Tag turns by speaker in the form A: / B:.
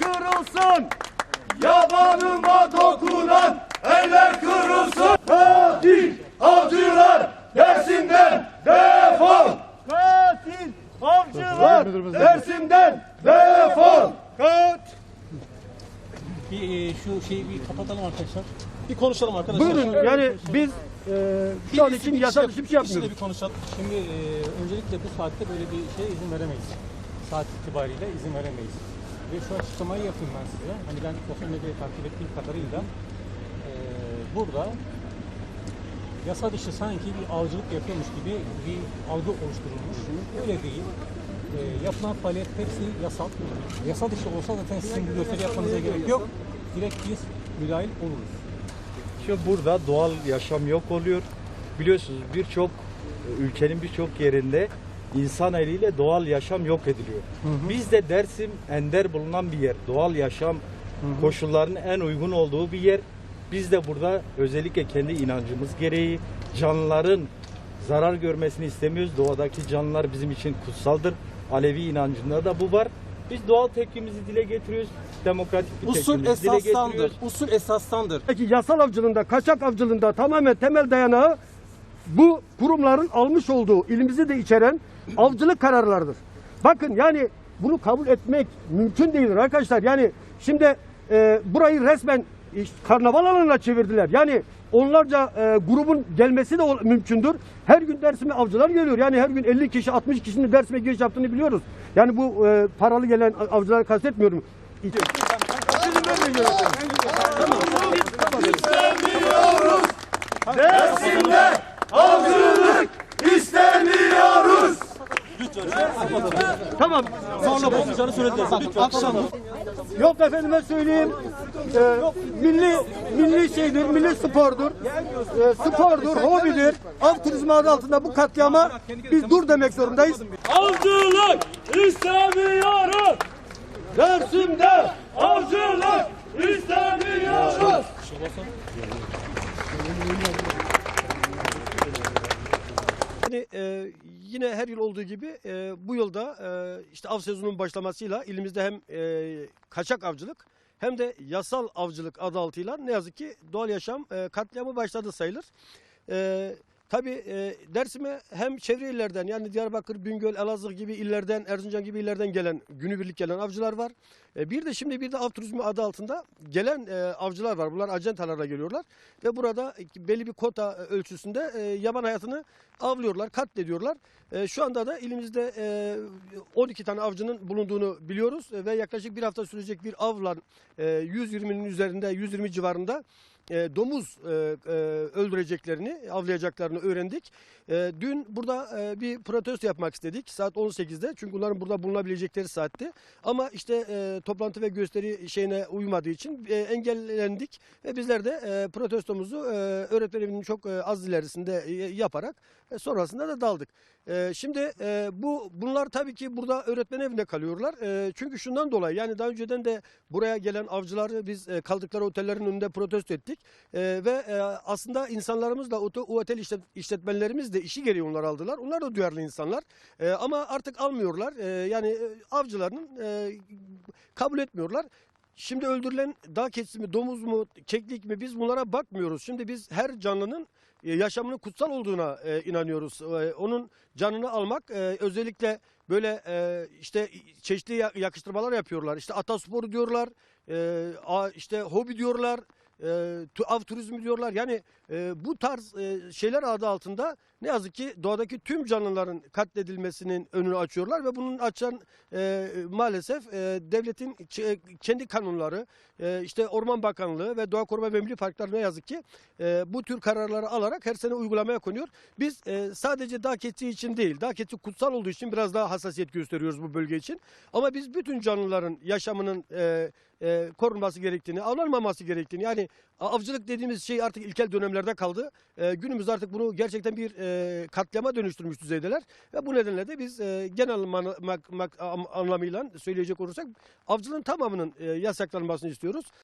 A: kırılsın. Yabanıma dokunan eller kırılsın. Katil avcılar Dersim'den defol. Katil avcılar Dersim'den defol. Katil.
B: Bir e, şu şeyi bir kapatalım arkadaşlar. Bir konuşalım arkadaşlar.
C: Buyurun yani biz e, şu an için yasal dışı bir şey
B: de
C: yapmıyoruz.
B: bir konuşalım. Şimdi e, öncelikle bu saatte böyle bir şeye izin veremeyiz. Saat itibariyle izin veremeyiz. Ve şu açıklamayı yapayım ben size. Hani ben sosyal medyayı takip ettiğim kadarıyla e, burada yasa dışı sanki bir avcılık yapıyormuş gibi bir algı oluşturulmuş. Öyle değil. E, yapılan faaliyet hepsi yasal. Yasa dışı olsa zaten sizin bu gösteri yapmanıza gerek yok. Direkt biz müdahil oluruz.
D: Şu burada doğal yaşam yok oluyor. Biliyorsunuz birçok ülkenin birçok yerinde insan eliyle doğal yaşam yok ediliyor. Bizde Dersim ender bulunan bir yer. Doğal yaşam koşullarının en uygun olduğu bir yer. Biz de burada özellikle kendi inancımız gereği canlıların zarar görmesini istemiyoruz. Doğadaki canlılar bizim için kutsaldır. Alevi inancında da bu var. Biz doğal tepkimizi dile getiriyoruz. Demokratik bir
E: Usul
D: tepkimizi dile
E: esastandır.
D: getiriyoruz.
E: Usul esastandır.
C: Peki yasal avcılığında, kaçak avcılığında tamamen temel dayanağı bu kurumların almış olduğu, ilimizi de içeren avcılık kararlarıdır. Bakın yani bunu kabul etmek mümkün değildir arkadaşlar. Yani şimdi e, burayı resmen iş- karnaval alanına çevirdiler. Yani onlarca e, grubun gelmesi de mümkündür. Her gün Dersim'e avcılar geliyor. Yani her gün 50 kişi 60 kişinin Dersim'e giriş yaptığını biliyoruz. Yani bu e, paralı gelen avcıları kastetmiyorum. İzin vermeyin yönetmenim.
A: İstemiyoruz. Dersim'de avcılık istemiyoruz.
C: Tamam.
B: Sonra bozacağını söylediler. Lütfen. Akşam
C: Yok efendime söyleyeyim. Ee, milli milli şeydir, milli spordur. Ee, spordur, hobidir. Av turizmi adı altında bu katliama biz dur demek zorundayız.
A: Avcılık istemiyoruz. Dersim'de avcılık istemiyoruz.
C: Yani e, yine her yıl olduğu gibi e, bu yılda e, işte av sezonunun başlamasıyla ilimizde hem e, kaçak avcılık hem de yasal avcılık adı altıyla ne yazık ki doğal yaşam e, katliamı başladı sayılır. E, Tabii e, Dersim'e hem çevre illerden yani Diyarbakır, Bingöl, Elazığ gibi illerden, Erzincan gibi illerden gelen, günübirlik gelen avcılar var. E, bir de şimdi bir de av turizmi adı altında gelen e, avcılar var. Bunlar acentalarla geliyorlar ve burada belli bir kota e, ölçüsünde e, yaban hayatını avlıyorlar, katlediyorlar. E, şu anda da ilimizde e, 12 tane avcının bulunduğunu biliyoruz E, ve yaklaşık bir hafta sürecek bir avla e, 120'nin üzerinde, 120 civarında e, domuz e, e, öldüreceklerini, avlayacaklarını öğrendik. E, dün burada e, bir protesto yapmak istedik saat 18'de. Çünkü bunların burada bulunabilecekleri saatti. Ama işte e, toplantı ve gösteri şeyine uymadığı için e, engellendik. Ve bizler de e, protestomuzu e, öğretmen evinin çok e, az ilerisinde e, yaparak e, sonrasında da daldık. E, şimdi e, bu bunlar tabii ki burada öğretmen evinde kalıyorlar. E, çünkü şundan dolayı yani daha önceden de buraya gelen avcıları biz e, kaldıkları otellerin önünde protesto ettik. E, ve e, aslında insanlarımız da otel işlet, işletmenlerimiz de işi gereği onları aldılar. Onlar da duyarlı insanlar. E, ama artık almıyorlar. E, yani avcıların e, kabul etmiyorlar. Şimdi öldürülen dağ keçisi mi, domuz mu, keklik mi biz bunlara bakmıyoruz. Şimdi biz her canlının e, yaşamının kutsal olduğuna e, inanıyoruz. Onun canını almak e, özellikle böyle işte çeşitli ya- yakıştırmalar yapıyorlar. İşte atasporu diyorlar, işte hobi diyorlar, e, av turizmi diyorlar. Yani e, bu tarz e, şeyler adı altında ne yazık ki doğadaki tüm canlıların katledilmesinin önünü açıyorlar ve bunun açan e, maalesef e, devletin ç- kendi kanunları, e, işte Orman Bakanlığı ve Doğa Koruma ve Milli Parklar ne yazık ki e, bu tür kararları alarak her sene uygulamaya konuyor. Biz e, sadece dağ keçi için değil, dağ keçi kutsal olduğu için biraz daha hassasiyet gösteriyoruz bu bölge için. Ama biz bütün canlıların yaşamının e, e, korunması gerektiğini, avlanmaması gerektiğini yani avcılık dediğimiz şey artık ilkel dönemlerde kaldı. E, günümüz artık bunu gerçekten bir e, katliama dönüştürmüş düzeydeler ve bu nedenle de biz e, genel mana- mak- mak- am- anlamıyla söyleyecek olursak avcılığın tamamının e, yasaklanmasını istiyoruz.